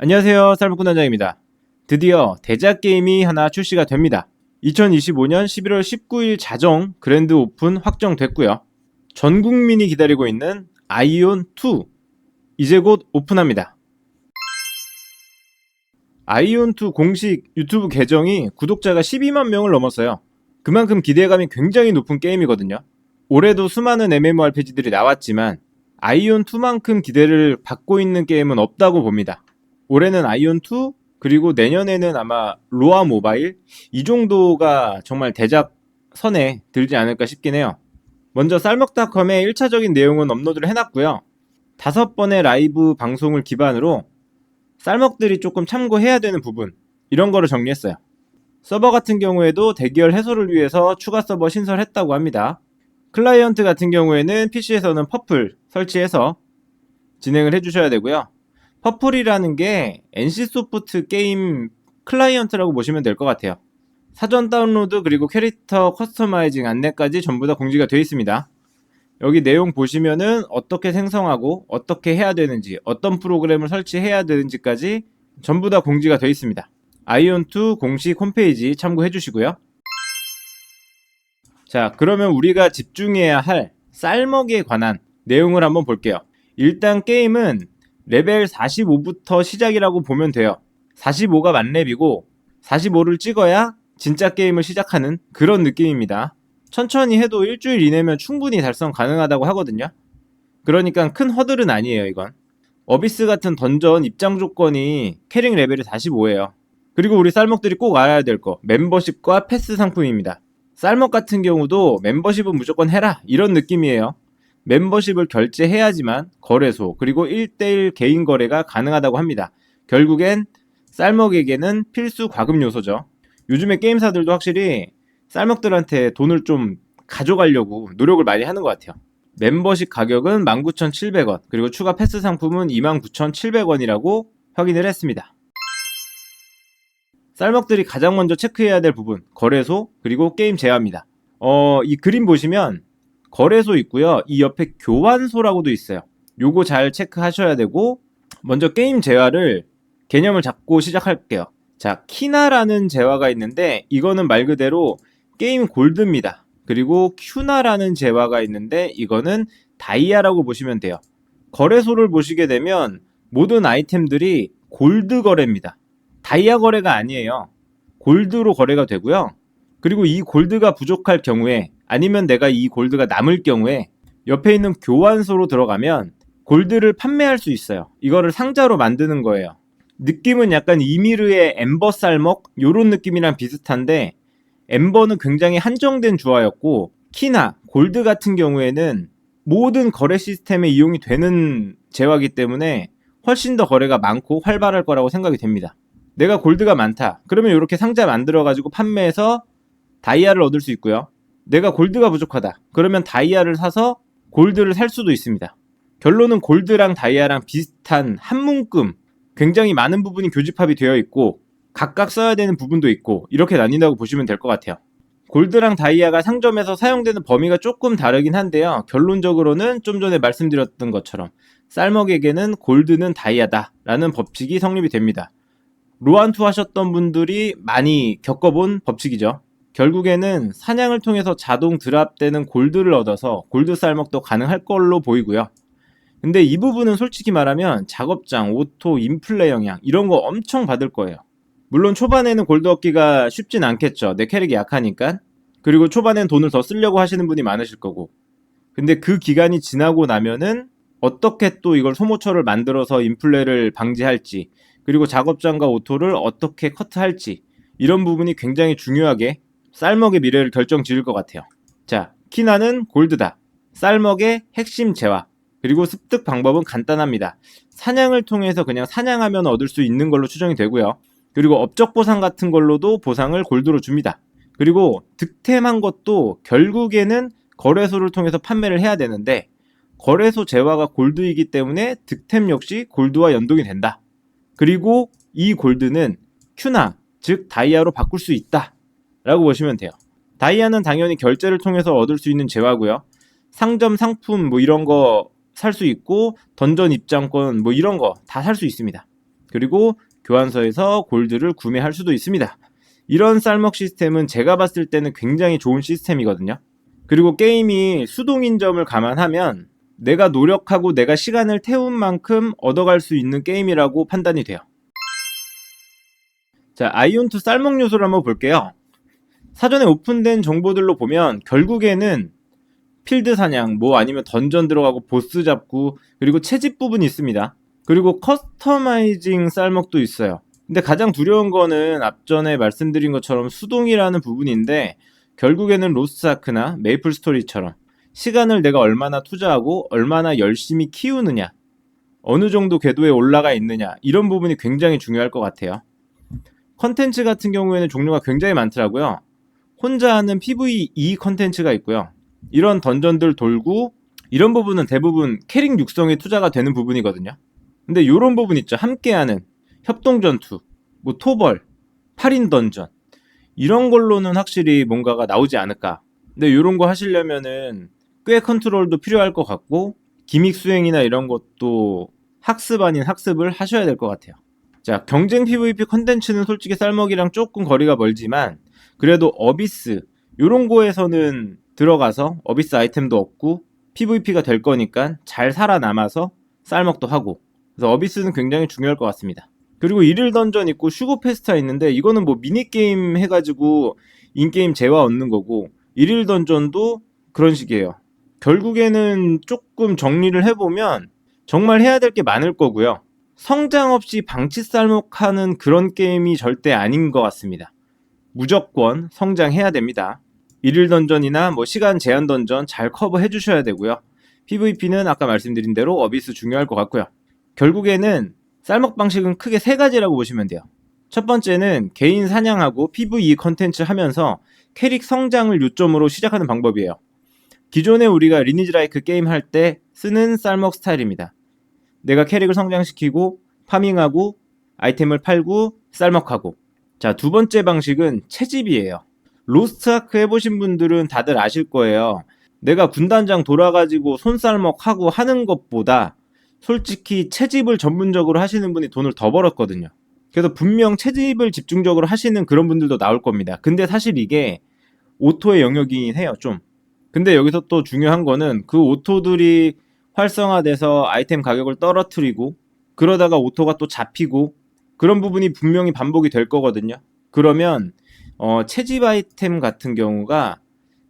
안녕하세요. 쌀먹군 단장입니다. 드디어 대작 게임이 하나 출시가 됩니다. 2025년 11월 19일 자정 그랜드 오픈 확정됐고요. 전 국민이 기다리고 있는 아이온 2 이제 곧 오픈합니다. 아이온 2 공식 유튜브 계정이 구독자가 12만 명을 넘었어요. 그만큼 기대감이 굉장히 높은 게임이거든요. 올해도 수많은 MMORPG들이 나왔지만 아이온 2만큼 기대를 받고 있는 게임은 없다고 봅니다. 올해는 아이온 2 그리고 내년에는 아마 로아 모바일 이 정도가 정말 대작 선에 들지 않을까 싶긴 해요. 먼저 쌀먹닷컴에 1차적인 내용은 업로드를 해놨고요. 다섯 번의 라이브 방송을 기반으로 쌀먹들이 조금 참고해야 되는 부분 이런 거를 정리했어요. 서버 같은 경우에도 대기열 해소를 위해서 추가 서버 신설했다고 합니다. 클라이언트 같은 경우에는 PC에서는 퍼플 설치해서 진행을 해주셔야 되고요. 퍼플이라는 게 NC소프트 게임 클라이언트라고 보시면 될 것 같아요. 사전 다운로드 그리고 캐릭터 커스터마이징 안내까지 전부 다 공지가 되어 있습니다. 여기 내용 보시면은 어떻게 생성하고 어떻게 해야 되는지 어떤 프로그램을 설치해야 되는지까지 전부 다 공지가 되어 있습니다. 아이온2 공식 홈페이지 참고해 주시고요. 자, 그러면 우리가 집중해야 할 쌀먹에 관한 내용을 한번 볼게요. 일단 게임은 레벨 45부터 시작이라고 보면 돼요. 45가 만렙이고 45를 찍어야 진짜 게임을 시작하는 그런 느낌입니다. 천천히 해도 일주일 이내면 충분히 달성 가능하다고 하거든요. 그러니까 큰 허들은 아니에요, 이건. 어비스 같은 던전 입장 조건이 캐릭 레벨이 45예요. 그리고 우리 쌀먹들이 꼭 알아야 될 거, 멤버십과 패스 상품입니다. 쌀먹 같은 경우도 멤버십은 무조건 해라 이런 느낌이에요. 멤버십을 결제해야지만 거래소 그리고 1대1 개인 거래가 가능하다고 합니다. 결국엔 쌀먹에게는 필수 과금 요소죠. 요즘에 게임사들도 확실히 쌀먹들한테 돈을 좀 가져가려고 노력을 많이 하는 것 같아요. 멤버십 가격은 19,700원, 그리고 추가 패스 상품은 29,700원이라고 확인을 했습니다. 쌀먹들이 가장 먼저 체크해야 될 부분, 거래소, 그리고 게임 제어입니다. 어, 이 그림 보시면 거래소 있고요. 이 옆에 교환소라고도 있어요. 요거 잘 체크하셔야 되고, 먼저 게임 재화를 개념을 잡고 시작할게요. 자, 키나라는 재화가 있는데, 이거는 말 그대로 게임 골드입니다. 그리고 큐나라는 재화가 있는데, 이거는 다이아라고 보시면 돼요. 거래소를 보시게 되면, 모든 아이템들이 골드 거래입니다. 다이아 거래가 아니에요. 골드로 거래가 되고요. 그리고 이 골드가 부족할 경우에 아니면 내가 이 골드가 남을 경우에 옆에 있는 교환소로 들어가면 골드를 판매할 수 있어요. 이거를 상자로 만드는 거예요. 느낌은 약간 이미르의 엠버 쌀먹 요런 느낌이랑 비슷한데 엠버는 굉장히 한정된 주화였고 키나 골드 같은 경우에는 모든 거래 시스템에 이용이 되는 재화기 때문에 훨씬 더 거래가 많고 활발할 거라고 생각이 됩니다. 내가 골드가 많다. 그러면 이렇게 상자 만들어 가지고 판매해서 다이아를 얻을 수 있고요. 내가 골드가 부족하다. 그러면 다이아를 사서 골드를 살 수도 있습니다. 결론은 골드랑 다이아랑 비슷한 한 문금 굉장히 많은 부분이 교집합이 되어 있고 각각 써야 되는 부분도 있고 이렇게 나뉜다고 보시면 될 것 같아요. 골드랑 다이아가 상점에서 사용되는 범위가 조금 다르긴 한데요. 결론적으로는 좀 전에 말씀드렸던 것처럼 쌀먹에게는 골드는 다이아다 라는 법칙이 성립이 됩니다. 로안투 하셨던 분들이 많이 겪어본 법칙이죠. 결국에는 사냥을 통해서 자동 드랍되는 골드를 얻어서 골드 쌀먹도 가능할 걸로 보이고요. 근데 이 부분은 솔직히 말하면 작업장, 오토, 인플레 영향 이런 거 엄청 받을 거예요. 물론 초반에는 골드 얻기가 쉽진 않겠죠. 내 캐릭이 약하니까. 그리고 초반엔 돈을 더 쓰려고 하시는 분이 많으실 거고. 근데 그 기간이 지나고 나면은 어떻게 또 이걸 소모처를 만들어서 인플레를 방지할지, 그리고 작업장과 오토를 어떻게 커트할지, 이런 부분이 굉장히 중요하게 쌀먹의 미래를 결정 지을 것 같아요. 자, 키나는 골드다. 쌀먹의 핵심 재화. 그리고 습득 방법은 간단합니다. 사냥을 통해서 그냥 사냥하면 얻을 수 있는 걸로 추정이 되고요. 그리고 업적 보상 같은 걸로도 보상을 골드로 줍니다. 그리고 득템한 것도 결국에는 거래소를 통해서 판매를 해야 되는데 거래소 재화가 골드이기 때문에 득템 역시 골드와 연동이 된다. 그리고 이 골드는 큐나 즉 다이아로 바꿀 수 있다. 라고 보시면 돼요. 다이아는 당연히 결제를 통해서 얻을 수 있는 재화고요. 상점 상품 뭐 이런 거 살 수 있고 던전 입장권 뭐 이런 거 다 살 수 있습니다. 그리고 교환소에서 골드를 구매할 수도 있습니다. 이런 쌀먹 시스템은 제가 봤을 때는 굉장히 좋은 시스템이거든요. 그리고 게임이 수동인 점을 감안하면 내가 노력하고 내가 시간을 태운 만큼 얻어갈 수 있는 게임이라고 판단이 돼요. 자, 아이온2 쌀먹 요소를 한번 볼게요. 사전에 오픈된 정보들로 보면 결국에는 필드 사냥, 뭐 아니면 던전 들어가고 보스 잡고 그리고 채집 부분이 있습니다. 그리고 커스터마이징 쌀먹도 있어요. 근데 가장 두려운 거는 앞전에 말씀드린 것처럼 수동이라는 부분인데 결국에는 로스트아크나 메이플 스토리처럼 시간을 내가 얼마나 투자하고 얼마나 열심히 키우느냐 어느 정도 궤도에 올라가 있느냐 이런 부분이 굉장히 중요할 것 같아요. 컨텐츠 같은 경우에는 종류가 굉장히 많더라고요. 혼자 하는 PVE 컨텐츠가 있고요. 이런 던전들 돌고 이런 부분은 대부분 캐릭 육성에 투자가 되는 부분이거든요. 근데 이런 부분 있죠. 함께하는 협동 전투, 뭐 토벌, 8인 던전 이런 걸로는 확실히 뭔가가 나오지 않을까. 근데 이런 거 하시려면은 꽤 컨트롤도 필요할 것 같고 기믹 수행이나 이런 것도 학습 아닌 학습을 하셔야 될 것 같아요. 자, 경쟁 PVP 컨텐츠는 솔직히 쌀먹이랑 조금 거리가 멀지만 그래도 어비스 요런 거에서는 들어가서 어비스 아이템도 얻고 PVP가 될 거니까 잘 살아남아서 쌀먹도 하고 그래서 어비스는 굉장히 중요할 것 같습니다. 그리고 일일 던전 있고 슈고 페스타 있는데 이거는 뭐 미니게임 해가지고 인게임 재화 얻는 거고 일일 던전도 그런 식이에요. 결국에는 조금 정리를 해보면 정말 해야 될 게 많을 거고요. 성장 없이 방치 쌀먹하는 그런 게임이 절대 아닌 것 같습니다. 무조건 성장해야 됩니다. 일일 던전이나 뭐 시간 제한 던전 잘 커버해 주셔야 되고요. PVP는 아까 말씀드린 대로 어비스 중요할 것 같고요. 결국에는 쌀먹 방식은 크게 세 가지라고 보시면 돼요. 첫 번째는 개인 사냥하고 PVE 컨텐츠 하면서 캐릭 성장을 요점으로 시작하는 방법이에요. 기존에 우리가 리니지 라이크 게임 할 때 쓰는 쌀먹 스타일입니다. 내가 캐릭을 성장시키고 파밍하고 아이템을 팔고 쌀먹하고 자, 두 번째 방식은 채집이에요. 로스트아크 해보신 분들은 다들 아실 거예요. 내가 군단장 돌아가지고 손쌀먹하고 하는 것보다 솔직히 채집을 전문적으로 하시는 분이 돈을 더 벌었거든요. 그래서 분명 채집을 집중적으로 하시는 그런 분들도 나올 겁니다. 근데 사실 이게 오토의 영역이긴 해요, 좀. 근데 여기서 또 중요한 거는 그 오토들이 활성화돼서 아이템 가격을 떨어뜨리고 그러다가 오토가 또 잡히고 그런 부분이 분명히 반복이 될 거거든요. 그러면 어, 채집 아이템 같은 경우가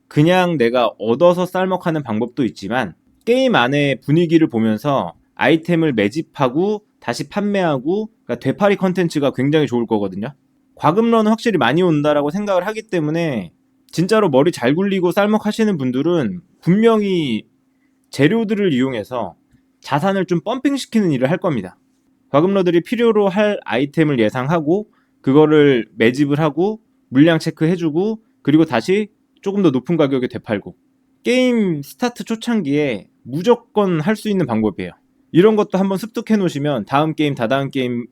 그냥 내가 얻어서 쌀먹하는 방법도 있지만 게임 안에 분위기를 보면서 아이템을 매집하고 다시 판매하고 그러니까 되팔이 컨텐츠가 굉장히 좋을 거거든요. 과금러는 확실히 많이 온다라고 생각을 하기 때문에 진짜로 머리 잘 굴리고 쌀먹 하시는 분들은 분명히 재료들을 이용해서 자산을 좀 펌핑시키는 일을 할 겁니다. 과금러들이 필요로 할 아이템을 예상하고 그거를 매집을 하고 물량 체크해주고 그리고 다시 조금 더 높은 가격에 되팔고 게임 스타트 초창기에 무조건 할 수 있는 방법이에요. 이런 것도 한번 습득해 놓으시면 다음 게임, 다다음 게임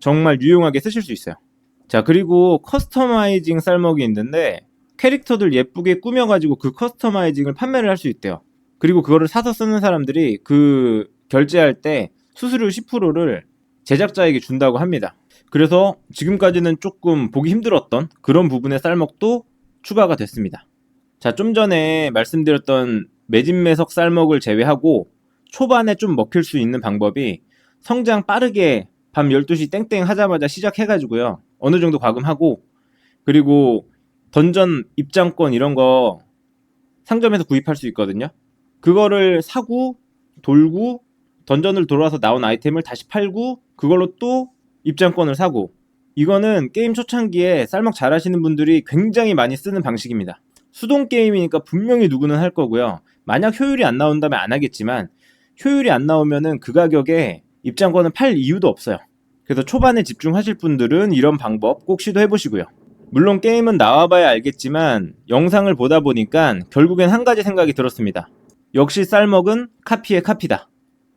정말 유용하게 쓰실 수 있어요. 자, 그리고 커스터마이징 쌀먹이 있는데 캐릭터들 예쁘게 꾸며가지고 그 커스터마이징을 판매를 할 수 있대요. 그리고 그거를 사서 쓰는 사람들이 그 결제할 때 수수료 10%를 제작자에게 준다고 합니다. 그래서 지금까지는 조금 보기 힘들었던 그런 부분의 쌀먹도 추가가 됐습니다. 자, 좀 전에 말씀드렸던 매진매석 쌀먹을 제외하고 초반에 좀 먹힐 수 있는 방법이 성장 빠르게 밤 12시 땡땡 하자마자 시작해가지고요. 어느 정도 과금하고 그리고 던전 입장권 이런 거 상점에서 구입할 수 있거든요. 그거를 사고 돌고 던전을 돌아서 나온 아이템을 다시 팔고 그걸로 또 입장권을 사고 이거는 게임 초창기에 쌀먹 잘하시는 분들이 굉장히 많이 쓰는 방식입니다. 수동 게임이니까 분명히 누구는 할 거고요. 만약 효율이 안 나온다면 안 하겠지만 효율이 안 나오면은 그 가격에 입장권을 팔 이유도 없어요. 그래서 초반에 집중하실 분들은 이런 방법 꼭 시도해 보시고요. 물론 게임은 나와봐야 알겠지만 영상을 보다 보니까 결국엔 한 가지 생각이 들었습니다. 역시 쌀먹은 카피의 카피다.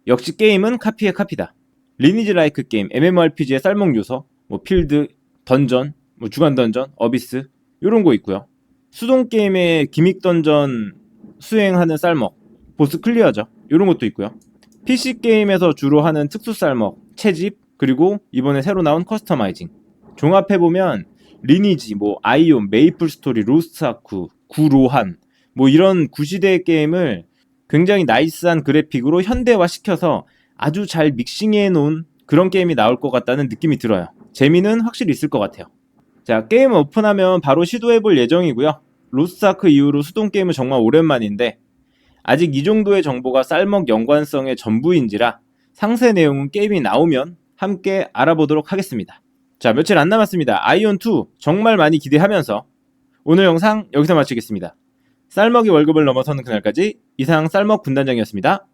역시 게임은 카피의 카피다. 리니지 라이크 게임, MMORPG의 쌀먹 요소, 뭐 필드, 던전, 뭐 주간 던전, 어비스 이런 거 있고요. 수동 게임의 기믹 던전 수행하는 쌀먹, 보스 클리어죠. 이런 것도 있고요. PC 게임에서 주로 하는 특수 쌀먹, 채집, 그리고 이번에 새로 나온 커스터마이징. 종합해 보면 리니지, 뭐 아이온, 메이플 스토리, 로스트 아쿠, 구로한 뭐 이런 구시대의 게임을 굉장히 나이스한 그래픽으로 현대화 시켜서 아주 잘 믹싱해 놓은 그런 게임이 나올 것 같다는 느낌이 들어요. 재미는 확실히 있을 것 같아요. 자, 게임 오픈하면 바로 시도해 볼 예정이고요. 로스트아크 이후로 수동 게임은 정말 오랜만인데 아직 이 정도의 정보가 쌀먹 연관성의 전부인지라 상세 내용은 게임이 나오면 함께 알아보도록 하겠습니다. 자, 며칠 안 남았습니다. 아이온2 정말 많이 기대하면서 오늘 영상 여기서 마치겠습니다. 쌀먹이 월급을 넘어서는 그날까지 이상 쌀먹 군단장이었습니다.